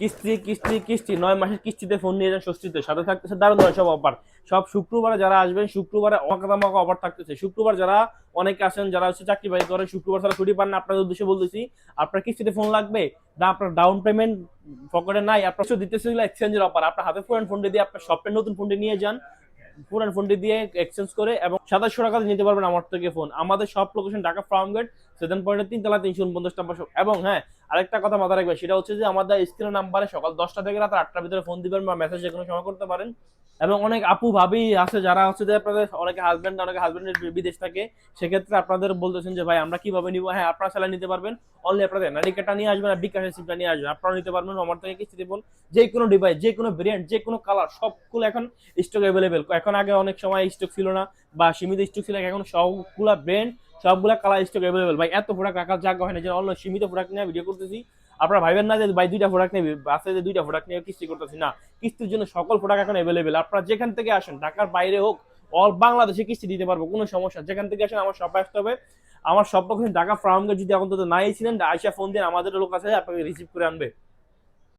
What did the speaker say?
কিস্তি কিস্তি কিস্তি, নয় মাসের কিস্তিতে ফোন নিয়ে যান স্বস্তিতে সাথে থাকতেছে দারুণ সব অফার সব শুক্রবারে যারা আসবেন, শুক্রবারে অকাদামাকা অফার থাকতেছে। শুক্রবার যারা অনেকে আসেন যারা হচ্ছে চাকরি বাকরি করে শুক্রবার তারা ছুটি পান না, আপনাদের উদ্দেশ্যে বলতেছি, আপনার কিস্তিতে ফোন লাগবে, না আপনার ডাউন পেমেন্ট পকেটে নাই, আপনার কিছু দিতেছে এক্সচেঞ্জের অফার আপনার হাতে পুরান ফোনটি দিয়ে আপনার শপের নতুন ফোনটি নিয়ে যান পুরান ফোনটি দিয়ে এক্সচেঞ্জ করে এবং সাতাশশো টাকা নিতে পারবেন আমার থেকে ফোন আমাদের সব location Dhaka farm gate seven পয়েন্টের তিন তলা তিনশো উনপঞ্চাশ shop। এবং হ্যাঁ আরেকটা কথা মাথায় রাখবে, সেটা হচ্ছে যে আমাদের স্ক্রিন নাম্বারে সকাল দশটা থেকে রাত আটটার ভিতরে ফোন দিবেন বা মেসেজ যে কোনো সময় করতে পারেন। এবং অনেক আপু ভাবি আছে যারা হচ্ছে যে আপনাদের অনেকে হাজবেন্ড অনেকে হাজবেন্ডের বিদেশ থাকে। সেক্ষেত্রে আপনাদের বলতেছেন যে, ভাই, আমরা কীভাবে নিবো? হ্যাঁ আপনারা চালাই নিতে পারবেন। অনলি আপনাদের নারিকাটা নিয়ে আসবেন আর বিকাশের সিমটা নিয়ে আসবেন। আপনারা নিতে পারবেন। আমার থেকে কিস্তিতে ফোন যে কোনো ডিভাইস যে কোনো ভেরিয়েন্ট যে কোনো কালার সবগুলো এখন স্টক অ্যাভেলেবেল এখন আগে অনেক সময় স্টক ছিল না বা সীমিত স্টক ছিল, এখন সবগুলা ব্র্যান্ড সবগুলা কালার স্টক অ্যাভেলেবেল ভাই, এত প্রোডাক্ট রাখার জায়গা হয় না যে অন্য সীমিত প্রোডাক্ট নিয়ে ভিডিও করতেছি আপনারা ভাইবেন না যে ভাই দুইটা প্রোডাক্ট নেবে বাসে যে দুইটা প্রোডাক্ট নিয়ে কিস্তি করতেছি। না, কিস্তির জন্য সকল প্রোডাক্ট এখন অ্যাভেলেবেল আপনারা যেখান থেকে আসেন, ঢাকার বাইরে হোক অল বাংলাদেশে কিস্তি দিতে পারব, কোনো সমস্যা যেখান থেকে আসেন, আমার শপে আসতে হবে। আমার সব পক্ষে ঢাকা ফার্মকে যদি এখন তো নাই ছিলেন, আইসা ফোন দিন আমাদের লোক আছে, আপনাকে রিসিভ করে আনবে।